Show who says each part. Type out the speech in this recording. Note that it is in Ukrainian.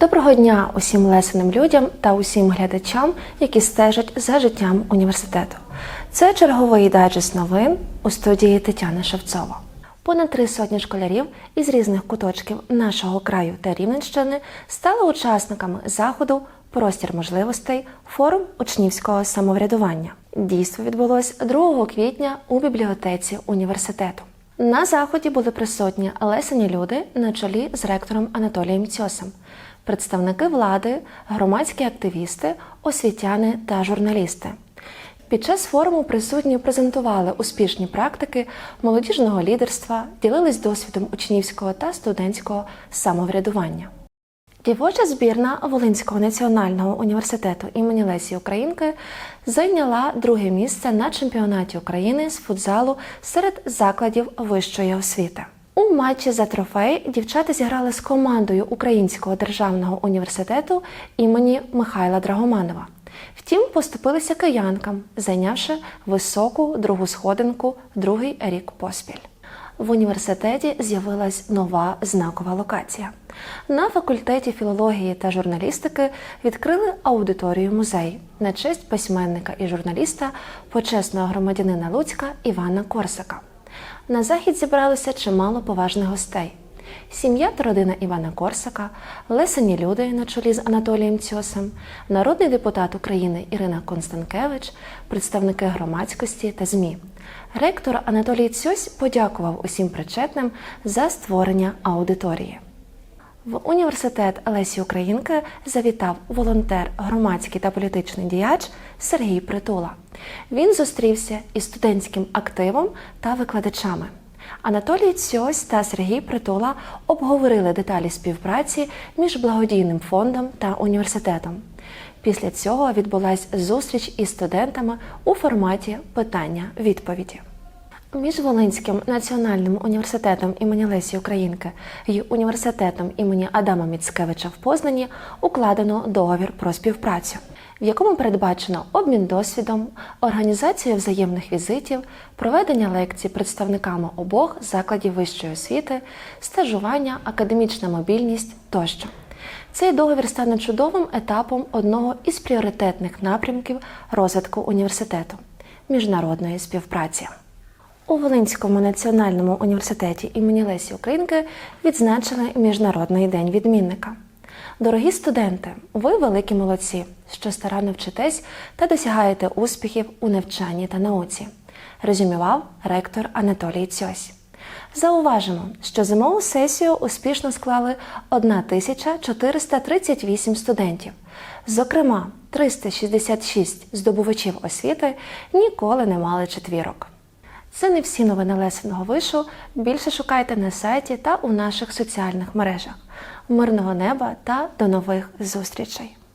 Speaker 1: Доброго дня усім лесеним людям та усім глядачам, які стежать за життям університету. Це черговий дайджест новин у студії Тетяна Шевцова. Понад три сотні школярів із різних куточків нашого краю та Рівненщини стали учасниками заходу Простір можливостей форум учнівського самоврядування. Дійство відбулось 2 квітня у бібліотеці університету. На заході були присутні лесені люди на чолі з ректором Анатолієм Цьосом, представники влади, громадські активісти, освітяни та журналісти. Під час форуму присутні презентували успішні практики молодіжного лідерства, ділились досвідом учнівського та студентського самоврядування. Дівоча збірна Волинського національного університету імені Лесі Українки зайняла друге місце на чемпіонаті України з футзалу серед закладів вищої освіти. Матчі за трофей дівчата зіграли з командою Українського державного університету імені Михайла Драгоманова. Втім, поступилися киянкам, зайнявши високу другу сходинку другий рік поспіль. В університеті з'явилась нова знакова локація. На факультеті філології та журналістики відкрили аудиторію музей на честь письменника і журналіста, почесного громадянина Луцька Івана Корсака. На захід зібралося чимало поважних гостей. Сім'я та родина Івана Корсака, лесені люди на чолі з Анатолієм Цьосем, народний депутат України Ірина Констанкевич, представники громадськості та ЗМІ. Ректор Анатолій Цьось подякував усім причетним за створення аудиторії. В університет Лесі Українки завітав волонтер, громадський та політичний діяч Сергій Притула. Він зустрівся із студентським активом та викладачами. Анатолій Цьось та Сергій Притула обговорили деталі співпраці між благодійним фондом та університетом. Після цього відбулася зустріч із студентами у форматі питання-відповіді. Між Волинським національним університетом імені Лесі Українки і університетом імені Адама Міцкевича в Познані укладено договір про співпрацю, в якому передбачено обмін досвідом, організацію взаємних візитів, проведення лекцій представниками обох закладів вищої освіти, стажування, академічна мобільність тощо. Цей договір стане чудовим етапом одного із пріоритетних напрямків розвитку університету міжнародної співпраці. У Волинському національному університеті імені Лесі Українки відзначили Міжнародний день відмінника. Дорогі студенти, ви великі молодці, що старанно вчитесь та досягаєте успіхів у навчанні та науці, резюмував ректор Анатолій Цьось. Зауважимо, що зимову сесію успішно склали 1438 студентів. Зокрема, 366 здобувачів освіти ніколи не мали четвірок. Це не всі новини Лесеного вишу. Більше шукайте на сайті та у наших соціальних мережах. Мирного неба та до нових зустрічей!